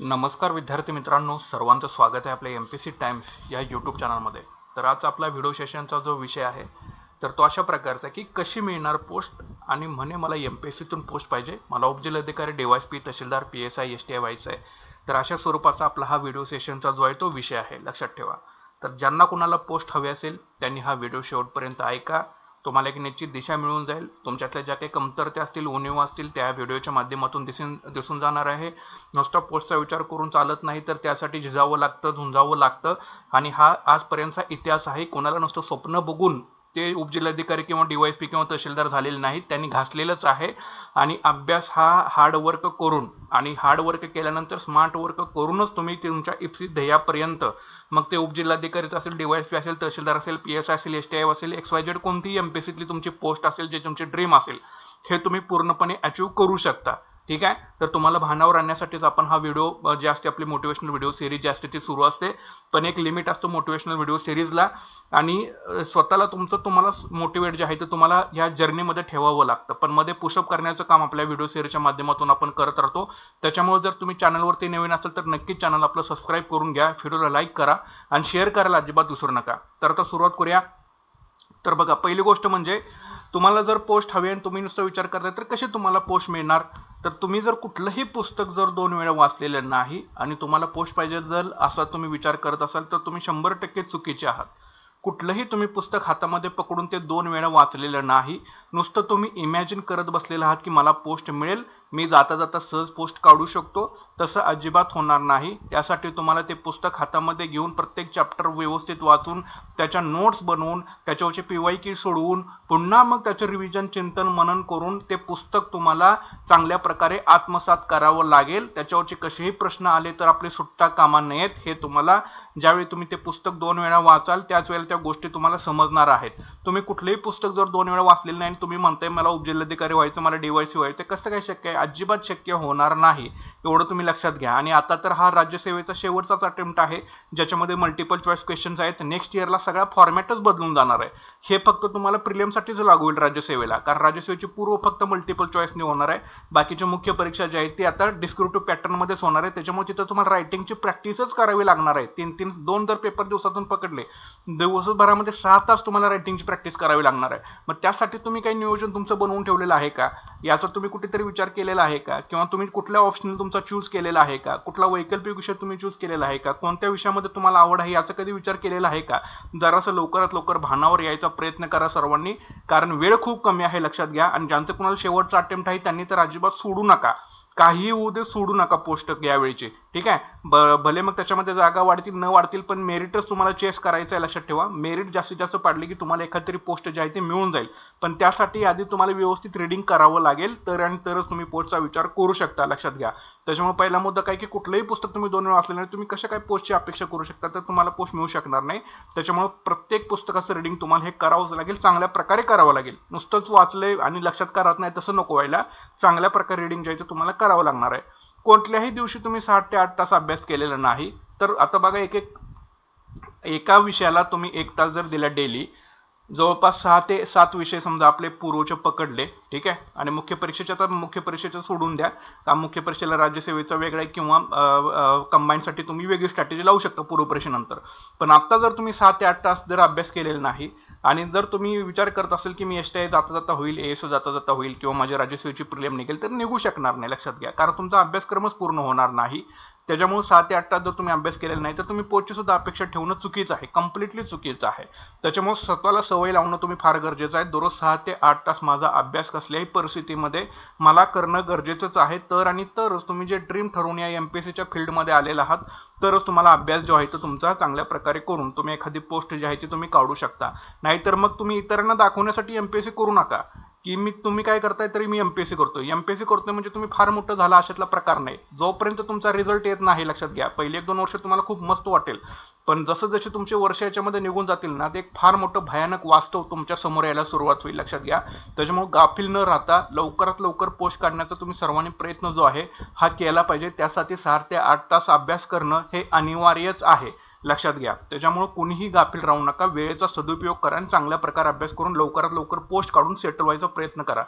नमस्कार विद्यार्थी मित्रांनो सर्वांचं स्वागत आहे आपल्या एम पी सी टाइम्स या यूट्यूब चॅनलमध्ये तर आज आपला व्हिडिओ सेशनचा जो विषय आहे तर तो अशा प्रकारचा आहे की कशी मिळणार पोस्ट आणि म्हणे मला एम पी एस सीतून पोस्ट पाहिजे. मला उपजिल्हाधिकारी DYS P tehsildar P S I S T I व्हायचं आहे. तर अशा स्वरूपाचा आपला हा व्हिडिओ सेशनचा जो आहे तो विषय आहे. लक्षात ठेवा. तर ज्यांना कुणाला पोस्ट हवी असेल त्यांनी हा व्हिडिओ शेवटपर्यंत ऐका. तुम्हाला एक निश्चित दिशा मिळून जाईल. तुमच्यातल्या ज्या काही कमतरत्या असतील उणीव असतील त्या व्हिडिओच्या माध्यमातून दिसून दिसून जाणार आहे. नुसता पोस्टचा विचार करून चालत नाही तर त्यासाठी झिजावं लागतं झुंजावं लागतं. आणि हा आजपर्यंतचा इतिहास आहे. कोणाला नुसतं स्वप्न बघून ते उपजिल्हाधिकारी किंवा डीवायसपी किंवा तहसीलदार झालेले नाहीत. त्यांनी घासलेलंच आहे. आणि अभ्यास हा हार्डवर्क करून आणि हार्डवर्क केल्यानंतर स्मार्ट वर्क करूनच तुम्ही तुमच्या इप्सित ध्येयापर्यंत मग ते उपजिल्हाधिकारीच असेल डीवायसपी असेल तहसीलदार असेल पी एस आय असेल एस टी आय असेल एक्स वाय झेड कोणतीही एम पी सीतली तुमची पोस्ट असेल जे तुमची ड्रीम असेल हे तुम्ही पूर्णपणे अचीव करू शकता. ठीक आहे? तर तुम्हाला भानावर आणण्यासाठीच आपण हा व्हिडिओ जे असते आपली मोटिवेशनल व्हिडिओ सिरीज जी असते ती सुरू असते. पण एक लिमिट असतो मोटिवेशनल व्हिडिओ सिरीजला आणि स्वतःला तुमचं तुम्हाला मोटिवेट जे आहे ते तुम्हाला या जर्नीमध्ये ठेवावं लागतं. पण मध्ये पुशअप करण्याचं काम आपल्या व्हिडिओ सिरीजच्या माध्यमातून आपण करत राहतो. त्याच्यामुळे जर तुम्ही चॅनलवरती नवीन असेल तर नक्कीच चॅनल आपलं सबस्क्राईब करून घ्या. व्हिडिओला लाईक करा. आणि शेअर करायला अजिबात विसरू नका. तर आता सुरुवात करूया. तर बघा पहिली गोष्ट म्हणजे तुम्हाला जर पोस्ट हवी आणि तुम्ही नुसतं विचार करताय तर कशी तुम्हाला पोस्ट मिळणार? तर तुम्ही जर कुठलंही पुस्तक जर दोन वेळा वाचलेलं नाही आणि तुम्हाला पोस्ट पाहिजे जर असा तुम्ही विचार करत असाल तर तुम्ही शंभर टक्के चुकीचे आहात. कुठलंही तुम्ही पुस्तक हातामध्ये पकडून ते दोन वेळा वाचलेलं नाही. नुसतं तुम्ही इमॅजिन करत बसलेलं आहात की मला पोस्ट मिळेल मी जाता जाता सहज पोस्ट काढू शकतो तसं अजिबात होणार नाही. त्यासाठी तुम्हाला ते पुस्तक हातामध्ये घेऊन प्रत्येक चॅप्टर व्यवस्थित वाचून त्याच्या नोट्स बनवून त्याच्यावरचे पी वाय की सोडवून पुन्हा मग त्याचं रिव्हिजन चिंतन मनन करून ते पुस्तक तुम्हाला चांगल्या प्रकारे आत्मसात करावं लागेल. त्याच्यावरचे कसेही प्रश्न आले तर आपले सुट्टा कामा नयेत हे तुम्हाला ज्यावेळी तुम्ही ते पुस्तक दोन वेळा वाचाल त्याच वेळेला त्या गोष्टी तुम्हाला समजणार आहेत. तुम्ही कुठलंही पुस्तक जर दोन वेळा वाचलेलं नाही आणि तुम्ही म्हणताय मला उपजिल्हाधिकारी व्हायचं मला डीवायसी व्हायचं कसं काय शक्य आहे? अजिबात शक्य होणार नाही. एवढं तुम्ही लक्षात घ्या. आणि आता तर हा राज्यसेवेचा शेवटचाच अटेम्प्ट आहे ज्याच्यामध्ये मल्टिपल चॉईस क्वेश्चन्स आहेत. नेक्स्ट इयरला सगळा फॉर्मॅटच बदलून जाणार आहे. हे फक्त तुम्हाला प्रिलियमसाठीच लागू होईल राज्यसेवेला. कारण राज्यसेवेची पूर्व फक्त मल्टिपल चॉईसने होणार आहे. बाकीच्या मुख्य परीक्षा ज्या आहेत ती आता डिस्क्रिप्टिव्ह पॅटर्नमध्येच होणार आहे. त्याच्यामुळे तिथं तुम्हाला रायटिंगची प्रॅक्टिसच करावी लागणार आहे. तीन तीन दोन जर पेपर दिवसातून पकडले दिवसभरामध्ये सहा तास तुम्हाला रायटिंगची प्रॅक्टिस करावी लागणार आहे. मग त्यासाठी तुम्ही काही नियोजन तुमचं बनवून ठेवलेलं आहे का? याचा तुम्ही कुठेतरी विचार केला केलेला आहे का? किंवा तुम्ही कुठल्या ऑप्शनल तुमचा चूज केलेला आहे का? कुठला वैकल्पिक विषय तुम्ही चूज केलेला आहे का? कोणत्या विषयामध्ये तुम्हाला आवड आहे याचा कधी विचार केलेला आहे का? जरासं लवकरात लवकर भानावर यायचा प्रयत्न करा सर्वांनी कारण वेळ खूप कमी आहे लक्षात घ्या आणि ज्यांचं कुणाला शेवटचा अटेम्प्ट आहे त्यांनी तर अजिबात सोडू नका. काहीही होऊ दे सोडू नका पोस्ट यावेळीची ठीक आहे? ब- भले मग त्याच्यामध्ये जागा वाढतील न वाढतील पण मेरिटच तुम्हाला चेस करायचं आहे लक्षात ठेवा. मेरिट जास्तीत जास्त पाडली की तुम्हाला एखादी तरी पोस्ट जी आहे ती मिळून जाईल. पण त्यासाठी आधी तुम्हाला व्यवस्थित रिडिंग करावं लागेल तर आणि तरच तुम्ही पोस्टचा विचार करू शकता लक्षात घ्या. त्याच्यामुळे पहिला मुद्दा काय की कुठलंही पुस्तक तुम्ही दोन वेळा वाचलेलं नाही तुम्ही कशा काय पोस्टची अपेक्षा करू शकता तर तुम्हाला पोस्ट मिळू शकणार नाही. त्याच्यामुळे प्रत्येक पुस्तकाचं रिडिंग तुम्हाला हे करावंच लागेल चांगल्या प्रकारे करावं लागेल. नुसतंच वाचलंय आणि लक्षात का राहत नाही तसं नको व्हायला. चांगल्या प्रकारे रिडिंग जे आहे ते तुम्हाला करावं लागणार आहे. कोणत्याही दिवशी तुम्ही सात ते आठ तास अभ्यास केलेला नाही तर आता बघा एक एक एका विषयाला तुम्ही एक तास जर दिला डेली जवळपास सहा ते सात विषय समजा आपले पूर्वचे पकडले ठीक आहे? आणि मुख्य परीक्षेच्या तर मुख्य परीक्षेचं सोडून द्या. का मुख्य परीक्षेला राज्यसेवेचा वेगळा आहे किंवा कंबाईनसाठी तुम्ही वेगळी स्ट्रॅटेजी लावू शकता पूर्व परीक्षेनंतर. पण आता जर तुम्ही सहा ते आठ तास जर अभ्यास केलेला नाही आणि जर तुम्ही विचार करत असेल की मी एस टी आय जाता जाता होईल एस जाता जाता होईल किंवा माझ्या राज्यसेवेची प्रिलियम निघेल तर निघू शकणार नाही लक्षात घ्या. कारण तुमचा अभ्यासक्रमच पूर्ण होणार नाही. त्याच्यामुळे सहा ते आठ तास जर तुम्ही अभ्यास केलेला नाही तर तुम्ही पोचची सुद्धा अपेक्षा ठेवणं चुकीचं आहे कम्प्लिटली चुकीचं आहे. त्याच्यामुळे स्वतःला सवय लावणं तुम्ही फार गरजेचं आहे. दररोज सहा ते आठ तास माझा अभ्यास कसल्याही परिस्थितीमध्ये मला करणं गरजेचंच आहे. तर आणि तरच तुम्ही जे ड्रीम ठरवून या एम पी एस सीच्या फील्डमध्ये आलेला आहात तरच तुम्हाला अभ्यास जो आहे तो तुमचा चांगल्या प्रकारे करून तुम्ही एखादी पोस्ट जी आहे ती तुम्ही काढू शकता. नाहीतर मग तुम्ही इतरांना दाखवण्यासाठी एम पी एस सी करू नका. की मी तुम्ही काय करताय तरी मी एमपीएससी करतोय. एमपीएससी करतोय म्हणजे तुम्ही फार मोठं झाला अशातला प्रकार नाही. जोपर्यंत तुमचा रिझल्ट येत नाही लक्षात घ्या. पहिले एक दोन वर्ष तुम्हाला खूप मस्त वाटेल. पण जसं जसे तुमचे वर्ष याच्यामध्ये निघून जातील ना ते एक फार मोठं भयानक वास्तव तुमच्यासमोर यायला सुरुवात होईल लक्षात घ्या. त्याच्यामुळे गाफील न राहता लवकरात लवकर पोस्ट काढण्याचा तुम्ही सर्वांनी प्रयत्न जो आहे हा केला पाहिजे. त्यासाठी सहा ते आठ तास अभ्यास करणं हे अनिवार्यच आहे. लक्षात घ्या. त्याच्यामुळे कोणीही गाफील राहू नका. वेळेचा सदुपयोग करा आणि चांगल्या प्रकारे अभ्यास करून लवकरात लवकर पोस्ट काढून सेटल व्हायचा प्रयत्न करा.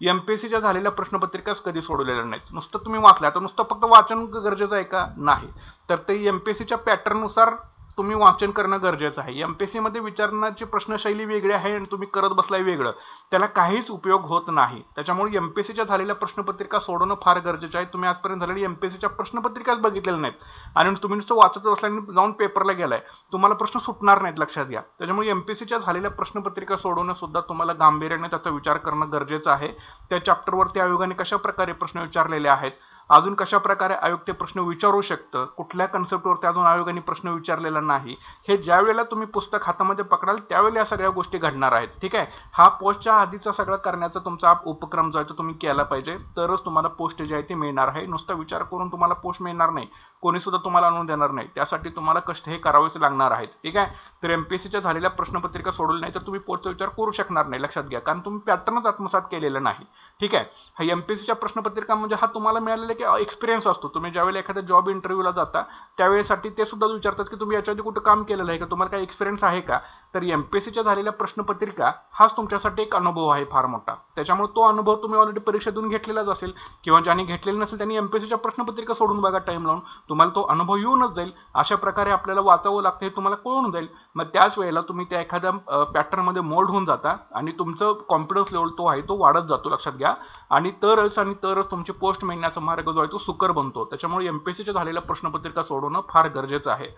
एमपीएससीच्या झालेल्या प्रश्नपत्रिकाच कधी सोडवलेल्या नाहीत? नुसतं तुम्ही वाचल्या तर नुसतं फक्त वाचन गरजेचं आहे का? नाही. तर ते एमपीएससीच्या पॅटर्ननुसार तुम्ही वाचन करणं गरजेचं आहे. एम पी सीमध्ये विचारण्याची प्रश्नशैली वेगळी आहे आणि तुम्ही करत बसलाय वेगळं. त्याला काहीच उपयोग होत नाही. त्याच्यामुळे एम पी सीच्या झालेल्या प्रश्नपत्रिका सोडवणं फार गरजेचं आहे. तुम्ही आजपर्यंत झालेली एम पी सीच्या प्रश्नपत्रिकाच बघितलेल्या नाहीत. आणि तुम्ही नुसतं वाचत बसल्याने जाऊन पेपरला गेलाय. तुम्हाला प्रश्न सुटणार नाहीत लक्षात घ्या. त्याच्यामुळे एम पी सीच्या झालेल्या प्रश्नपत्रिका सोडवणं सुद्धा तुम्हाला गांभीर्याने त्याचा विचार करणं गरजेचं आहे. त्या चॅप्टरवरती आयोगाने कशा प्रकारे प्रश्न विचारलेले आहेत? अजून कशा प्रकारे आयोग ते प्रश्न विचारू शकतं? कुठल्या कन्सेप्टवरती अजून आयोगाने प्रश्न विचारलेला नाही? हे ज्या वेळेला तुम्ही पुस्तक हातामध्ये पकडाल त्यावेळेला या सगळ्या गोष्टी घडणार आहेत. ठीक आहे? हा पोस्टच्या आधीचा सगळा करण्याचा तुमचा उपक्रम जो आहे तो तुम्ही केला पाहिजे. तरच तुम्हाला पोस्ट जे आहे ते मिळणार आहे. नुसता विचार करून तुम्हाला पोस्ट मिळणार नाही. कोणी सुद्धा तुम्हाला आणून देणार नाही. त्यासाठी तुम्हाला कष्ट हे करावेच लागणार आहेत. ठीक आहे? तर एमपीएससीच्या झालेल्या प्रश्नपत्रिका सोडवली नाही तर तुम्ही पोस्टचा विचार करू शकणार नाही. लक्षात घ्या. कारण तुम्ही पॅटर्नच आत्मसात केलेलं नाही. ठीक आहे? हा एमपीएससीच्या प्रश्नपत्रिका म्हणजे हा तुम्हाला मिळालेला की एक्सपिरियन्स असतो. तुम्ही ज्यावेळेला एखाद्या जॉब इंटरव्ह्यूला जाता त्यावेळेसाठी ते सुद्धा विचारतात की तुम्ही याच्या आधी कुठं काम केलेलं आहे का? तुम्हाला काही एक्सपिरियन्स आहे का? तर एमपीएससीच्या झालेल्या प्रश्नपत्रिका हाच तुमच्यासाठी एक अनुभव आहे फार मोठा. त्याच्यामुळे तो अनुभव तुम्ही ऑलरेडी परीक्षेतून घेतलेलाच असेल किंवा ज्यांनी घेतलेला नसेल त्यांनी एमपीएससीच्या प्रश्नपत्रिका सोडून बघा टाइम लावून. तुम्हाला तो अनुभव येऊनच जाईल. अशा प्रकारे आपल्याला वाचावं लागतं हे तुम्हाला कळून जाईल. मग त्याच वेळेला तुम्ही त्या एखाद्या पॅटर्नमध्ये मोल्ड होऊन जाता आणि तुमचं कॉन्फिडन्स लेवल तो आहे तो वाढत जातो लक्षात घ्या. आणि तरच आणि तरच तुमची पोस्ट मिळण्याचा मार्ग जो आहे तो सुकर बनतो. त्याच्यामुळे एमपीएससीच्या झालेल्या प्रश्नपत्रिका सोडवणं फार गरजेचं आहे.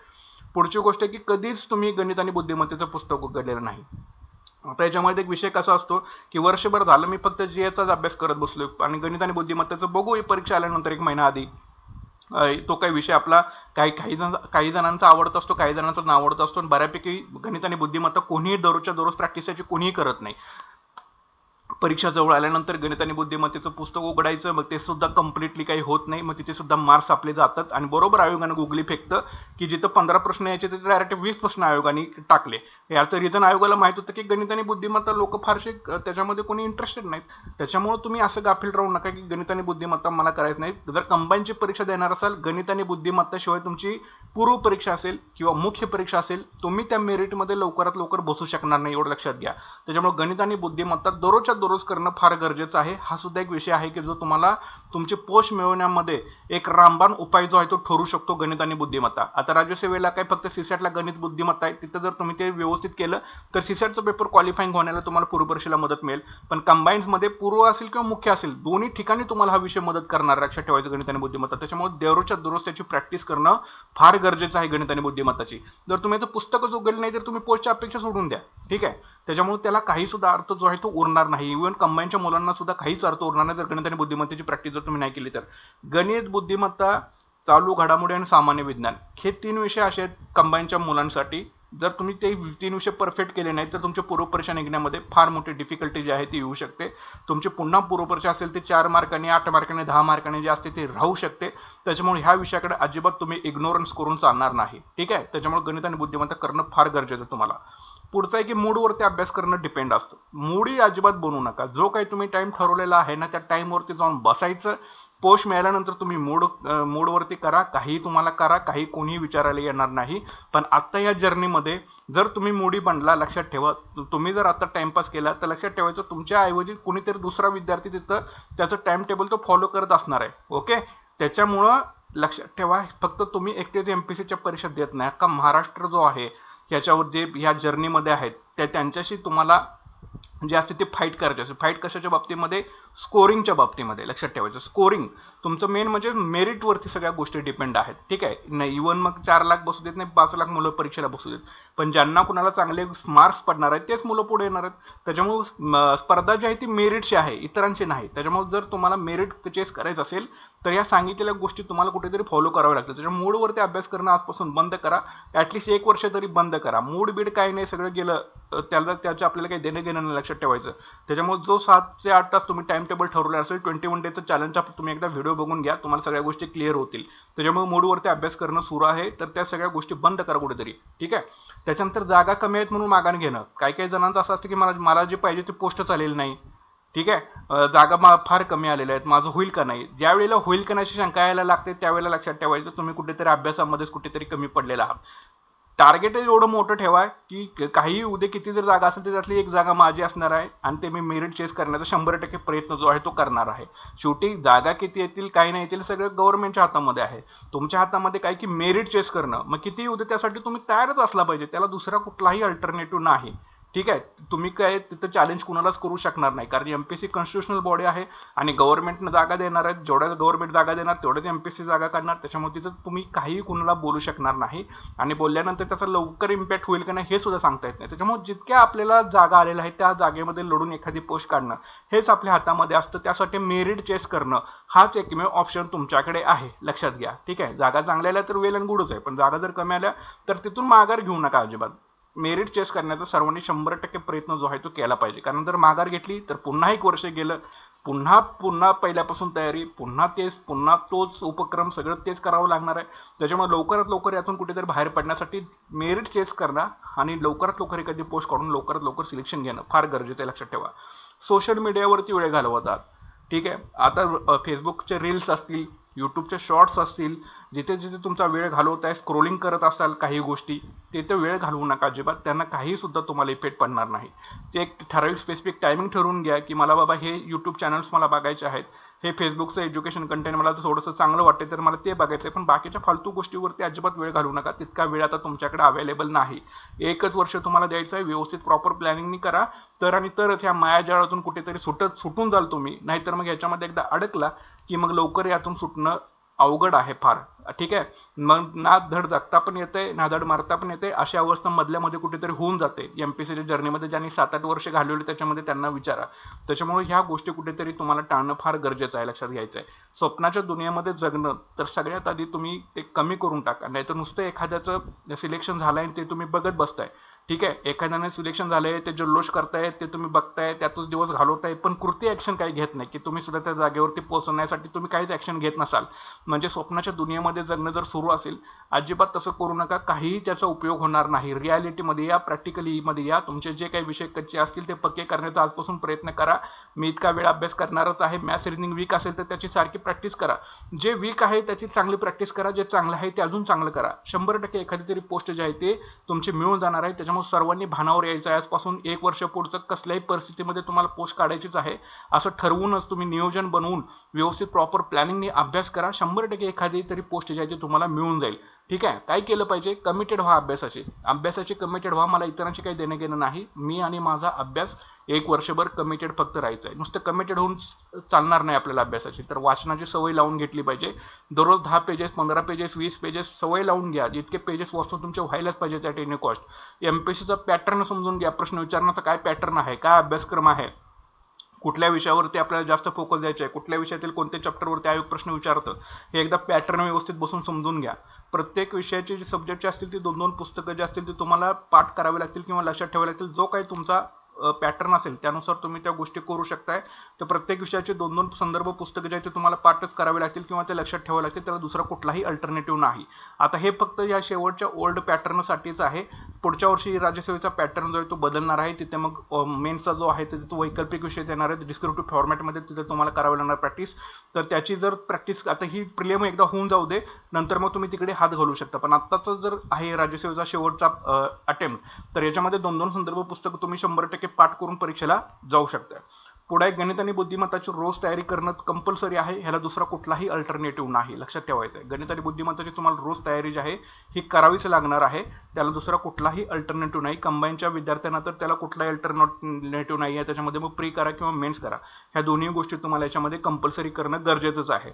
पुढची गोष्ट की कधीच तुम्ही गणित आणि बुद्धिमत्तेचं पुस्तक उघडलेलं नाही. आता याच्यामध्ये एक विषय कसा असतो की वर्षभर झालं मी फक्त जी एचाच अभ्यास करत बसलोय आणि गणित आणि बुद्धिमत्तेचं बघू परीक्षा आल्यानंतर एक महिना आधी. तो काही विषय आपला काही काही जण काही जणांचा आवडत असतो काही जणांचा नावडत असतो आणि बऱ्यापैकी गणित आणि बुद्धिमत्ता कोणीही दररोजच्या दररोज प्रॅक्टिस याची कोणीही करत नाही. परीक्षा जवळ आल्यानंतर गणित आणि बुद्धिमत्तेचं पुस्तक उघडायचं मग ते सुद्धा कम्प्लिटली काही होत नाही मग तिथे सुद्धा मार्क्स आपले जातात आणि बरोबर आयोगाने गुगली फेकतं की जिथं पंधरा प्रश्न यायचे तिथे डायरेक्ट वीस प्रश्न आयोगाने टाकले. याचं रिझन आयोगाला माहीत होतं की गणित आणि बुद्धिमत्ता लोक फारसे त्याच्यामध्ये कोणी इंटरेस्टेड नाहीत. त्याच्यामुळे तुम्ही असं गाफील राहू नका की गणित आणि बुद्धिमत्ता मला करायचं नाही. जर कंबाईनची परीक्षा देणार असाल गणित आणि बुद्धिमत्ताशिवाय तुमची पूर्व परीक्षा असेल किंवा मुख्य परीक्षा असेल तुम्ही त्या मेरिटमध्ये लवकरात लवकर बसू शकणार नाही एवढं लक्षात घ्या. त्याच्यामुळे गणित आणि बुद्धिमत्ता दररोजच्या दररोज करणं फार गरजेचं आहे. हा सुद्धा एक विषय आहे की जो तुम्हाला तुमचे पोष मिळवण्यामध्ये एक रामबाण उपाय जो आहे तो ठरू शकतो गणित आणि बुद्धिमत्ता. आता राज्यसेवेला काय फक्त सीसॅटला गणित बुद्धिमत्ता आहे. तिथं जर तुम्ही ते व्यवस्थित केलं तर सीसॅटचं पेपर क्वालिफाईंग होण्याला तुम्हाला पूर्वपरीक्षेला मदत मिळेल. पण मध्ये पूर्व असेल किंवा मुख्य असेल दोन्ही ठिकाणी तुम्हाला हा विषय मदत करणार लक्षात ठेवायचं गणित आणि बुद्धिमत्ता. त्याच्यामुळे दररोजच्या दररोज त्याची प्रॅक्टिस करणं फार गरजेचं आहे गणित आणि बुद्धिमत्ताची. जर तुम्ही पुस्तकच उघडलं नाही तर तुम्ही पोस्टच्या अपेक्षा सोडून द्या. ठीक आहे? त्याच्यामुळे त्याला काही सुद्धा अर्थ जो आहे तो उरणार नाही. इव्हन कंबाईनच्या मुलांना सुद्धा काहीच अर्थ उरणार नाही जर गणित आणि बुद्धिमत्तेची प्रॅक्टिस जर तुम्ही नाही केली तर. गणित बुद्धिमत्ता चालू घडामोडी आणि सामान्य विज्ञान हे तीन विषय असे आहेत कंबाईनच्या मुलांसाठी. जर तुम्ही ते तीन विषय परफेक्ट केले नाही तर तुमच्या पूर्वपरीक्षा निघण्यामध्ये फार मोठी डिफिकल्टी जी आहे ती येऊ शकते. तुमचे पुन्हा पूर्वपरीक्षा असेल ते चार मार्कांनी आठ मार्कांनी दहा मार्कांनी जे असते ते राहू शकते. त्याच्यामुळे ह्या विषयाकडे अजिबात तुम्ही इग्नोरन्स करून चालणार नाही. ठीक आहे? त्याच्यामुळे गणित आणि बुद्धिमत्ता करणं फार गरजेचं तुम्हाला. पुढचं आहे की मूडवरती अभ्यास करणं डिपेंड असतो. मूडही अजिबात बनवू नका. जो काही तुम्ही टाइम ठरवलेला आहे ना त्या टाईमवरती जाऊन बसायचं. पोस्ट मिळाल्यानंतर तुम्ही मूड मूडवरती करा काही तुम्हाला करा काही कोणीही विचारायला येणार नाही. पण आत्ता या जर्नीमध्ये जर तुम्ही मूडी बनला लक्षात ठेवा तुम्ही जर आता टाइमपास केला तर लक्षात ठेवायचं तुमच्या ऐवजी कुणीतरी दुसरा विद्यार्थी तिथं त्याचं टाइम टेबल तो फॉलो करत असणार आहे. ओके त्याच्यामुळं लक्षात ठेवा फक्त तुम्ही एकटेच एम पी सीच्या परीक्षा देत नाही. का महाराष्ट्र जो आहे याच्यावर जे ह्या जर्नीमध्ये आहेत त्या त्यांच्याशी तुम्हाला जे असते ते फाईट करायचे असते. फाईट कशाच्या बाबतीमध्ये? स्कोरिंगच्या बाबतीमध्ये. लक्षात ठेवायचं. स्कोरिंग तुमचं मेन म्हणजे मेरिटवरती सगळ्या गोष्टी डिपेंड आहेत. ठीक आहे? नाही इव्हन मग चार लाख बसू देत नाही पाच लाख मुलं परीक्षेला बसू देत. पण ज्यांना कुणाला चांगले मार्क्स पडणार आहेत तेच मुलं पुढे येणार आहेत. त्याच्यामुळे स्पर्धा जी आहे ती मेरिटची आहे इतरांची नाही. त्याच्यामुळे जर तुम्हाला मेरिट चेस करायचं असेल तर या सांगितलेल्या गोष्टी तुम्हाला कुठेतरी फॉलो कराव्या लागतात त्याच्या मूडवरती अभ्यास करणं आजपासून बंद करा. ॲटलिस्ट एक वर्ष तरी बंद करा. मूड बीड काही नाही सगळं गेलं त्याला त्याचं आपल्याला काही देणं घेणं नाही लक्षात ठेवायचं. त्याच्यामुळे जो सात ते आठ तास तुम्ही टाइम टेबल ठरवलं असेल ट्वेंटी वन डेचं चॅलेंज तुम्ही एकदा व्हिडिओ बघून घ्या तुम्हाला सगळ्या गोष्टी क्लिअर होतील. त्याच्यामुळे मूडवरती अभ्यास करणं सुरू आहे तर त्या सगळ्या गोष्टी बंद करा कुठेतरी. ठीक आहे? त्याच्यानंतर जागा कमी आहेत म्हणून मागाने घेणं. काही काही जणांचं असं असतं की मला मला जे पाहिजे ते पोस्ट चालेल नाही. ठीक आहे? जागा फार कमी आलेल्या आहेत. माझं होईल का नाही? ज्या वेळेला होईल का नाही शंका यायला लागते त्यावेळेला लक्षात ठेवायचं. तुम्ही कुठेतरी अभ्यासामध्येच कुठेतरी कमी पडलेला आहात. टार्गेट एवढं मोठं ठेवा की काही उद्या किती जर जागा असेल तर त्यातली एक जागा माझी असणार आहे आणि ते मी मेरिट चेस करण्याचा शंभर टक्के प्रयत्न जो आहे तो करणार आहे. शेवटी जागा किती येतील काही नाही येतील सगळं गव्हर्नमेंटच्या हातामध्ये आहे. तुमच्या हातामध्ये काय की मेरिट चेस करणं. मग किती उद्या त्यासाठी तुम्ही तयारच असला पाहिजे त्याला दुसरा कुठलाही अल्टरनेटिव्ह नाही. ठीक आहे तुम्ही काय तिथं चॅलेंज कुणालाच करू शकणार नाही. कारण एमपीसी कॉन्स्टिट्युशनल बॉडी आहे आणि गव्हर्नमेंटनं जागा देणार आहेत. जेवढ्या गव्हर्नमेंट जागा देणार तेवढ्याच एमपीसी जागा काढणार. त्याच्यामुळे तिथं तुम्ही काहीही कुणाला बोलू शकणार नाही. आणि बोलल्यानंतर त्याचा लवकर इम्पॅक्ट होईल का नाही हे सुद्धा सांगता येत नाही. त्याच्यामुळे जितक्या आपल्याला जागा आलेल्या आहेत त्या जागेमध्ये लढून एखादी पोस्ट काढणं हेच आपल्या हातामध्ये असतं. त्यासाठी मेरिट चेस करणं हाच एकमेव ऑप्शन तुमच्याकडे आहे. लक्षात घ्या. ठीक आहे? जागा चांगल्या आल्या तर वेल अँड गुडच आहे. पण जागा जर कमी आल्या तर तिथून माघार घेऊ नका अजिबात. मेरिट चेस करण्याचा सर्वांनी शंभर टक्के प्रयत्न जो आहे तो केला पाहिजे. कारण जर माघार घेतली तर पुन्हा एक वर्ष गेलं पुन्हा पुन्हा पहिल्यापासून तयारी पुन्हा तेच पुन्हा तोच उपक्रम सगळं तेच करावं लागणार आहे. त्याच्यामुळे लवकरात लवकर यातून कुठेतरी बाहेर पडण्यासाठी मेरिट चेस करणं आणि लवकरात लवकर एखादी पोस्ट काढून लवकरात लवकर सिलेक्शन घेणं फार गरजेचं आहे लक्षात ठेवा. सोशल मीडियावरती वेळ घालवतात. ठीक आहे? आता फेसबुकचे रील्स असतील यूट्यूबचे शॉर्ट्स असतील जिथे जिथे तुमचा वेळ घालवत आहे स्क्रोलिंग करत असाल काही गोष्टी तिथे वेळ घालवू नका अजिबात. त्यांना काही सुद्धा तुम्हाला इफेक्ट पडणार नाही. ते एक ठराविक स्पेसिफिक टायमिंग ठरवून घ्या की मला बाबा हे यूट्यूब चॅनल्स मला बघायचे आहेत. हे फेसबुकचं एज्युकेशन कंटेंट मला थोडंसं चांगलं वाटते तर मला ते बघायचं आहे पण बाकीच्या फालतू गोष्टीवरती अजिबात वेळ घालवू नका. तितका वेळ आता तुमच्याकडे अवेलेबल नाही. एकच वर्ष तुम्हाला द्यायचं आहे व्यवस्थित प्रॉपर प्लॅनिंगनी करा. तर आणि तरच ह्या मायाजाळातून कुठेतरी सुटत सुटून जाल तुम्ही. नाहीतर मग ह्याच्यामध्ये एकदा अडकला की मग लवकर यातून सुटणं अवघड आहे फार. ठीक आहे? मग ना धड जगता पण येते ना धड मारता पण येते अशा अवस्था मधल्यामध्ये कुठेतरी होऊन जाते. एम पी सीच्या जर्नीमध्ये ज्यांनी सात आठ वर्ष घालवली त्याच्यामध्ये त्यांना विचारा. त्याच्यामुळे ह्या गोष्टी कुठेतरी तुम्हाला टाळणं फार गरजेचं आहे लक्षात घ्यायचं आहे. स्वप्नाच्या दुनियेमध्ये जगणं तर सगळ्यात आधी तुम्ही ते कमी करून टाका. नाहीतर नुसतं एखाद्याचं सिलेक्शन झालंय आणि ते तुम्ही बघत बसताय. ठीक आहे? एखाद्याने सिलेक्शन झालंय ते जल्लोष करताय ते तुम्ही बघताय त्यातच दिवस घालवताय पण कृती ऍक्शन काही घेत नाही की तुम्ही सुद्धा त्या जागेवरती पोहोचवण्यासाठी तुम्ही काहीच ऍक्शन घेत नसाल. म्हणजे स्वप्नाच्या दुनियेमध्ये जगणं जर सुरू असेल अजिबात तसं करू नका काहीही त्याचा उपयोग होणार नाही. रियालिटीमध्ये या प्रॅक्टिकलीमध्ये या तुमचे जे काही विषय कच्चे असतील ते पक्के करण्याचा आजपासून प्रयत्न करा. मी इतका वेळ अभ्यास करणारच आहे मॅथ्स रिजनिंग वीक असेल तर त्याची सारखी प्रॅक्टिस करा. जे वीक आहे त्याची चांगली प्रॅक्टिस करा जे चांगलं आहे ते अजून चांगलं करा. शंभर टक्के एखादी तरी पोस्ट जे आहे ते तुमचे मिळून जाणार आहे त्याच्या त्याच्यामुळे सर्वांनी भानावर यायचं आहे. आजपासून एक वर्ष पुढचं कसल्याही परिस्थितीमध्ये तुम्हाला पोस्ट काढायचीच आहे. असं ठरवूनच तुम्ही नियोजन बनवून व्यवस्थित प्रॉपर प्लॅनिंगने अभ्यास करा. शंभर टक्के एखादी तरी पोस्ट जी आहे ती तुम्हाला मिळून जाईल. ठीक आहे? काय केलं पाहिजे? कमिटेड व्हा अभ्यासाची. अभ्यासाची कमिटेड व्हा. मला इतरांचे काही देणं घेणं नाही. मी आणि माझा अभ्यास एक वर्षभर कमिटेड फक्त राहायचं आहे. नुसतं कमिटेड होऊन चालणार नाही आपल्याला अभ्यासाची. तर वाचनाची सवय लावून घेतली पाहिजे. दररोज दहा पेजेस पंधरा पेजेस वीस पेजेस सवय लावून घ्या. जितके पेजेस वाचून तुमचे व्हायलाच पाहिजे त्या टेनी कॉस्ट एम पी सीचा पॅटर्न समजून घ्या. प्रश्न विचारण्याचा काय पॅटर्न आहे? काय अभ्यासक्रम आहे? कुठल्या विषयावरती आपल्याला जास्त फोकस द्यायचा आहे? कुठल्या विषयातील कोणत्या चॅप्टरवरती आयोग प्रश्न विचारतं? हे एकदा पॅटर्न व्यवस्थित बसून समजून घ्या. प्रत्येक विषयाची जी सब्जेक्टची असतील ती दोन दोन पुस्तकं जी असतील ती तुम्हाला पाठ करावी लागतील किंवा लक्षात ठेवावी लागतील. जो काही तुमचा पॅटर्न असेल त्यानुसार तुम्ही त्या गोष्टी करू शकताय. तर प्रत्येक विषयाचे दोन दोन संदर्भ पुस्तकं जे आहेत ते तुम्हाला पाठच करावे लागतील किंवा ते लक्षात ठेवावे लागतील त्याला दुसरा कुठलाही अल्टरनेटिव्ह नाही. आता हे फक्त या शेवटच्या ओल्ड पॅटर्नसाठीच आहे. पुढच्या वर्षी राज्यसेवेचा पॅटर्न जो आहे तो बदलणार आहे. तिथे मग मेन्सचा जो आहे तिथे तो वैकल्पिक विषय येणार आहे. डिस्क्रिप्टिव्ह फॉर्मॅटमध्ये तिथे तुम्हाला करावे लागणार प्रॅक्टिस तर त्याची जर प्रॅक्टिस आता ही प्रिलियम एकदा होऊन जाऊ दे नंतर मग तुम्ही तिकडे हात घालू शकता. पण आत्ताचं जर आहे राज्यसेवेचा शेवटचा अटेम्प्ट तर याच्यामध्ये दोन दोन संदर्भ पुस्तकं तुम्ही शंभर टक्के पाठ करून परीक्षेला जाऊ शकता पुढे गणित आणि बुद्धिमत्ताची रोज तयारी करणं कंपल्सरी आहे. ह्याला दुसरा कुठलाही अल्टरनेटिव्ह नाही. लक्षात ठेवायचं आहे गणित आणि बुद्धिमत्ताची तुम्हाला रोज तयारी जी आहे ही करावीच लागणार आहे. त्याला दुसरा कुठलाही अल्टरनेटिव्ह नाही. कंबाईनच्या विद्यार्थ्यांना तर त्याला कुठलाही अल्टरनेटिव्ह नाही आहे. त्याच्यामध्ये मग प्री करा किंवा मेन्स करा. ह्या दोन्ही गोष्टी तुम्हाला याच्यामध्ये कंपल्सरी करणं गरजेचंच आहे.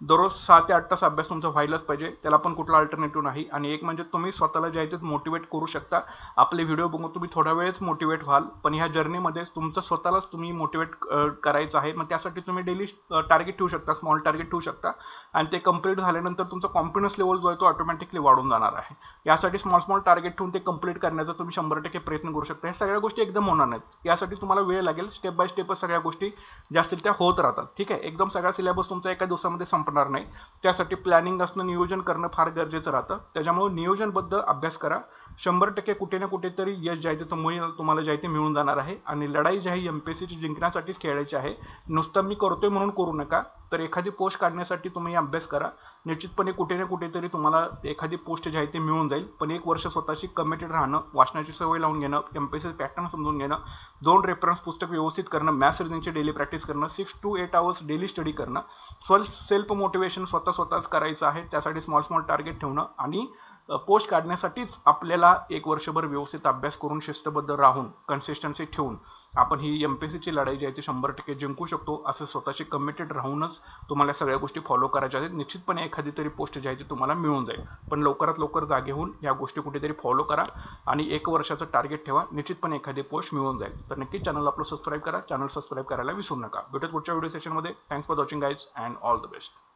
दररोज सहा ते आठ तास अभ्यास तुमचा व्हायलाच पाहिजे. त्याला पण कुठला अल्टरनेटिव्ह नाही. आणि एक म्हणजे तुम्ही स्वतःला जे आहे ते मोटिवेट करू शकता. आपले व्हिडिओ बघून तुम्ही थोडा वेळच मोटिवेट व्हाल. पण ह्या जर्नीमध्ये तुमचं स्वतःलाच तुम्ही मोटिवेट करायचं आहे. मग त्यासाठी तुम्ही डेली टार्गेट ठेवू शकता. स्मॉल टार्गेट ठेवू शकता. आणि ते कंप्लीट झाल्यानंतर तुमचा कॉन्फिडन्स लेवल जो आहे तो ऑटोमॅटिकली वाढून जाणार आहे. यासाठी स्मॉल स्मॉल टार्गेट ठेवून ते कंप्लीट करण्याचा तुम्ही शंभर टक्के प्रयत्न करू शकता. हे सगळ्या गोष्टी एकदम होणार नाहीत. यासाठी तुम्हाला वेळ लागेल. स्टेप बाय स्टेपच सगळ्या गोष्टी ज्या असतील त्या होत राहतात. ठीक आहे? एकदम सगळा सिलेबस तुमचा एका दिवसामध्ये संपणार नाही. त्यासाठी प्लॅनिंग असणं नियोजन करणं फार गरजेचं राहतं. त्याच्यामुळे नियोजनबद्ध अभ्यास करा. शंभर टक्के कुठे ना कुठेतरी यश जे आहे ते तुम्ही तुम्हाला जे आहे ते मिळून जाणार आहे आणि लढाई जी आहे एम पी एस सीची जिंकण्यासाठीच खेळायची आहे. नुसतं मी करतोय म्हणून करू नका. तर एखादी पोस्ट काढण्यासाठी तुम्ही अभ्यास करा. निश्चितपणे कुठे ना कुठेतरी तुम्हाला एखादी पोस्ट जी आहे ती मिळून जाईल. पण एक वर्ष स्वतःशी कमिटेड राहणं वाचनाची सवय लावून घेणं एम पी सी पॅटर्न समजून घेणं दोन रेफरन्स पुस्तक व्यवस्थित करणं मॅथ्स रिजनिंगची डेली प्रॅक्टिस करणं six to eight hours daily study करणं स्वल सेल्फ मोटिवेशन स्वतः स्वतःच करायचं आहे. त्यासाठी स्मॉल स्मॉल टार्गेट ठेवणं आणि पोस्ट काढण्यासाठीच आपल्याला एक वर्षभर व्यवस्थित अभ्यास करून शिस्तबद्ध राहून कन्सिस्टन्सी ठेवून आपण ही एम पी सीची लढाई जी आहे ती शंभर टक्के जिंकू शकतो असं स्वतःशी कमिटेड राहूनच तुम्हाला सगळ्या गोष्टी फॉलो करायच्या आहेत. निश्चितपणे एखादी तरी पोस्ट जी आहे ती तुम्हाला मिळून जाईल. पण लवकरात लवकर जागे होऊन या गोष्टी कुठेतरी फॉलो करा आणि एक वर्षाचं टार्गेट ठेवा. निश्चितपणे एखादी पोस्ट मिळून जाईल. तर नक्की चॅनल आपलं सबस्क्राईब करा. चॅनल सबस्क्राईब करायला विसरू नका. भेटत पुढच्या व्हिडिओ सेशनमध्ये thanks for watching guys and all the best